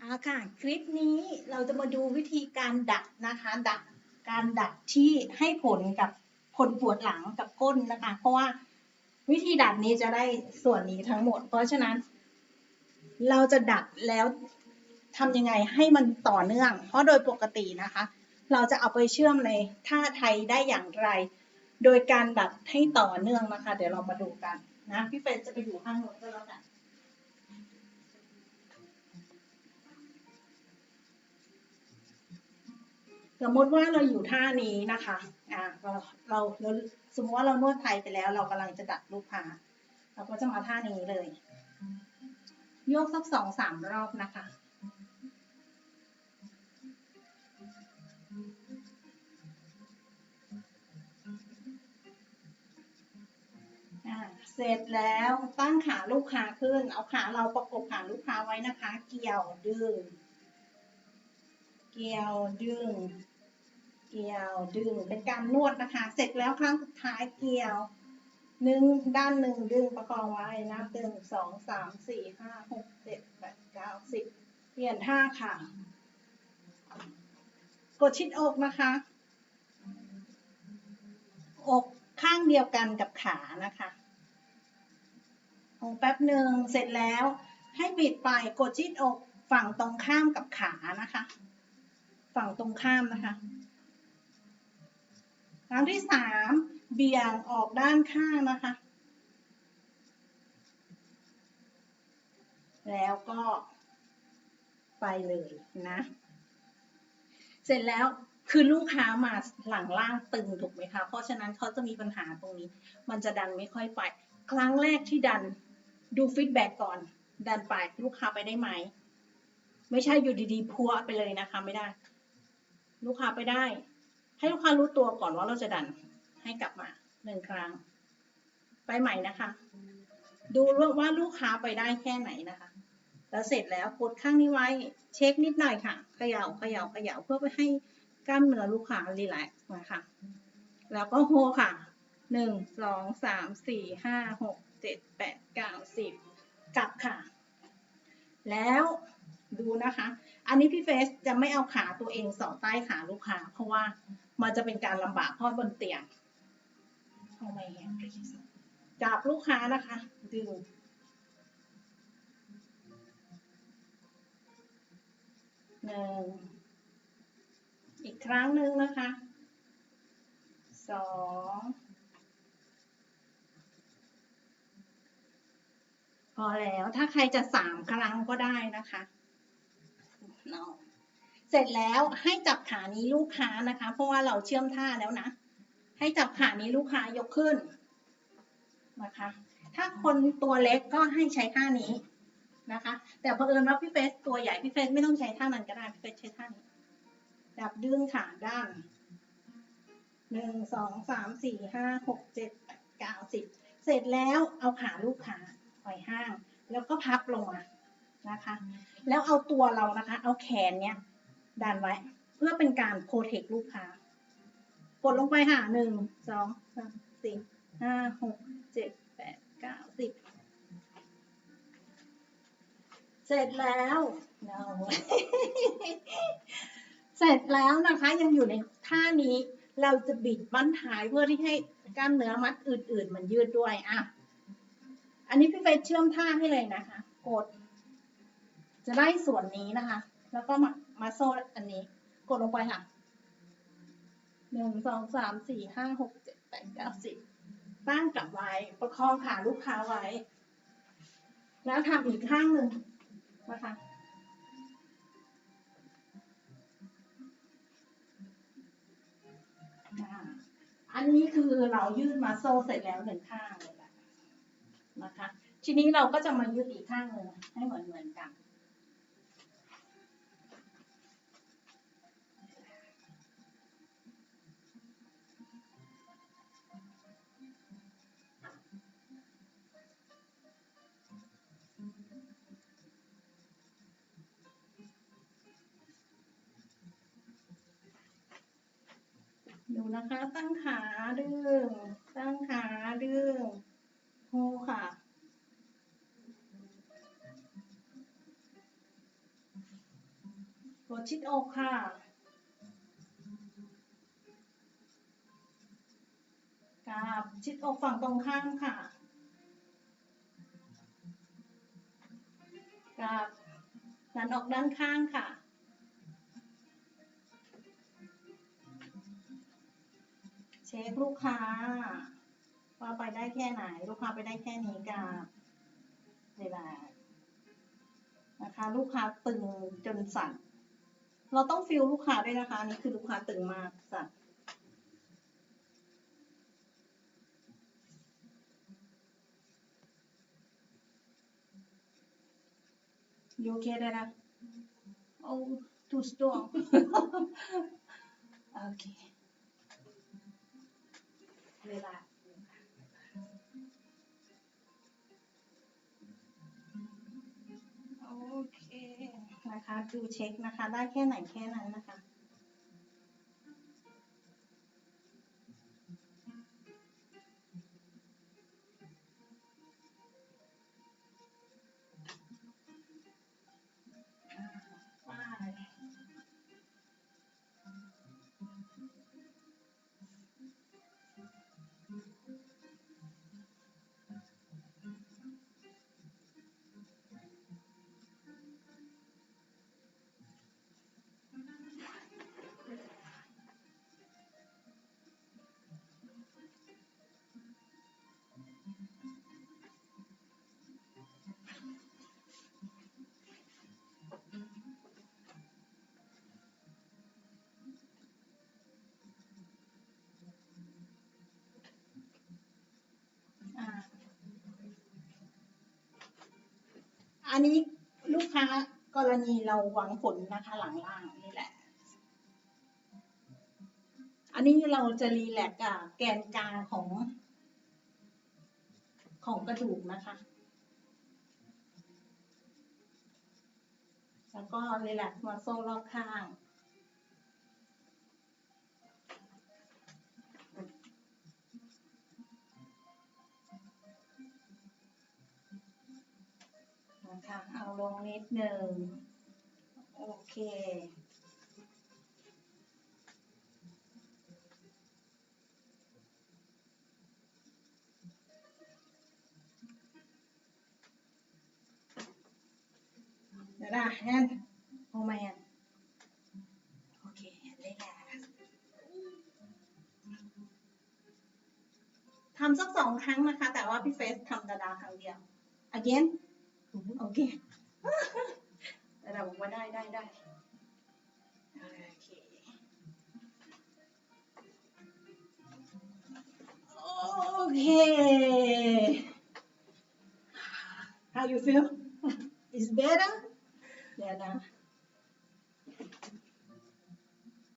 อ่าค่ะ คลิปนี้เราจะมาดูวิธีการดัดนะคะ ดัดการดัดที่ให้ผลกับคนปวดหลังกับก้นนะคะ เพราะว่าวิธีดัดนี้จะได้ส่วนนี้ทั้งหมด เพราะฉะนั้น เราจะดัดแล้วทำยังไงให้มันต่อเนื่อง เพราะโดยปกตินะคะ เราจะเอาไปเชื่อมในท่าไทยได้อย่างไร โดยการดัดให้ต่อเนื่องนะคะ เดี๋ยวเรามาดูกันนะพี่เฟรนจะไปอยู่ข้างโน้นก็แล้วกัน สมมติว่าเราอยู่ท่านี้นะคะอ่าเราเราสมมติว่าเรานวดไทยไปแล้ว เรากำลังจะดัดลูกค้าเราก็จะมาท่านี้เลย โยกสักสองสามรอบนะคะเสร็จแล้วตั้งขาลูกค้าขึ้น เอาขาเราประกบขาลูกค้าไว้นะคะ เกี่ยวดึง เกี่ยวดึง เกี่ยวดึงเป็นการนวดนะคะ เสร็จแล้วครั้งสุดท้ายเกี่ยวหนึ่งด้านหนึ่งดึงประคองไว้นับดึงสองสามสี่ห้าหกเจ็ดแปดเก้าสิบเปลี่ยนท่าค่ะ กดชิดอกนะคะ อกข้างเดียวกันกับขานะคะองแป๊บหนึ่งเสร็จแล้วให้บิดไปกดชิดอกฝั่งตรงข้ามกับขานะคะ ฝั่งตรงข้ามนะคะครั้งที่สามเบี่ยงออกด้านข้างนะคะ แล้วก็ไปเลยนะ เสร็จแล้วคือลูกค้ามาหลังล่างตึงถูกไหมคะ เพราะฉะนั้นเขาจะมีปัญหาตรงนี้ มันจะดันไม่ค่อยไป ครั้งแรกที่ดันดูฟีดแบ็กก่อน ดันไปลูกค้าไปได้ไหม ไม่ใช่อยู่ดีๆพัวไปเลยนะคะ ไม่ได้ ลูกค้าไปได้ ให้ลูกค้ารู้ตัวก่อนว่าเราจะดันให้กลับมาหนึ่งครั้ง ไปใหม่นะคะ ดูว่าลูกค้าไปได้แค่ไหนนะคะ แล้วเสร็จแล้วกดข้างนี้ไว้ เช็คนิดหน่อยค่ะเขย่าเขย่าเขย่าเพื่อไปให้กล้ามเนื้อลูกค้ารีแลกซ์นะคะแล้วก็โฮค่ะหนึ่งสองสามสี่ห้าหกเจ็ดแปดเก้าสิบกลับค่ะ แล้ว ดูนะคะ อันนี้พี่เฟสจะไม่เอาขาตัวเองสอดใต้ขาลูกค้า เพราะว่ามันจะเป็นการลำบากเพราะบนเตียงเอาไม่แห้งจับลูกค้านะคะ ดึงหนึ่งอีกครั้งหนึ่งนะคะสองพอแล้วถ้าใครจะสามครั้งก็ได้นะคะ เนาะเสร็จแล้วให้จับขานี้ลูกค้านะคะ เพราะว่าเราเชื่อมท่าแล้วนะ ให้จับขานี้ลูกค้ายกขึ้นนะคะ ถ้าคนตัวเล็กก็ให้ใช้ท่านี้นะคะ แต่เผอิญว่าพี่เฟสตัวใหญ่พี่เฟสไม่ต้องใช้ท่านั้นก็ได้พี่เฟสใช้ท่านี้จับดึงขาด้านหนึ่งสองสามสี่ห้าหกเจ็ดเก้าสิบเสร็จแล้วเอาขาลูกค้าปล่อยห้าง แล้วก็พับลงมา นะคะ แล้วเอาตัวเรานะคะ เอาแขนเนี้ยดันไว้ เพื่อเป็นการโปรเทคลูกค้ากดลงไปค่ะหนึ่งสองสามสี่ห้าหกเจ็ดแปดเก้าสิบเสร็จแล้ว no เสร็จแล้วนะคะยังอยู่ในท่านี้เราจะบิดบั้นท้ายเพื่อที่ให้กล้ามเนื้อมัดอื่น ๆ มันยืดด้วยอะ อันนี้พี่เฟสเชื่อมท่าให้เลยนะคะ กด จะได้ส่วนนี้นะคะ แล้วก็มามาโซ่อันนี้ กดลงไปค่ะหนึ่งสองสามสี่ห้าหกเจ็ดแปดเก้าสิบตั้งกลับไว้ประคองขาลูกค้าไว้ แล้วทำอีกข้างหนึ่งนะคะอ่าอันนี้คือเรายืดมาโซ่เสร็จแล้วหนึ่งข้างเลยแหละนะคะ ทีนี้เราก็จะมายืดอีกข้างหนึ่งให้เหมือนเหมือนกัน ดูนะคะ ตั้งขาดึง ตั้งขาดึงโฮค่ะ กดชิดอกค่ะ กราบชิดอกฝั่งตรงข้ามค่ะ กราบดันออกด้านข้างค่ะ ช็คลูกค้า ว่าไปได้แค่ไหน ลูกค้าไปได้แค่นี้กับเวลานะคะ ลูกค้าตึงจนสั่นเราต้องฟิลลูกค้าด้วยนะคะนี่คือลูกค้าตึงมากสั่น You okay, Dada? Oh, too strong. okay. เวลาโอเคนะคะดูเช็คนะคะ ได้แค่ไหนแค่นั้นนะคะ นนี้ลูกค้ากรณีเราหวังผลนะคะหลังล่างนี่แหละ อันนี้เราจะรีแลกซ์กับแกนกลางของ ของกระดูกนะคะ แล้วก็รีแลกซ์มาโซ่รอบข้าง คะเอาลงนิดหนึ่งโอเคเดี๋ยวนะแอนโอแมนโอเคเลยแหละทำสักสองครั้งนะคะ แต่ว่าพี่เฟสทำดาดาครั้งเดียว again โอเคแต่เราบอกว่าได้ได้ได้โอเคโอเค How you feel? Is better? เดี๋ยวนะ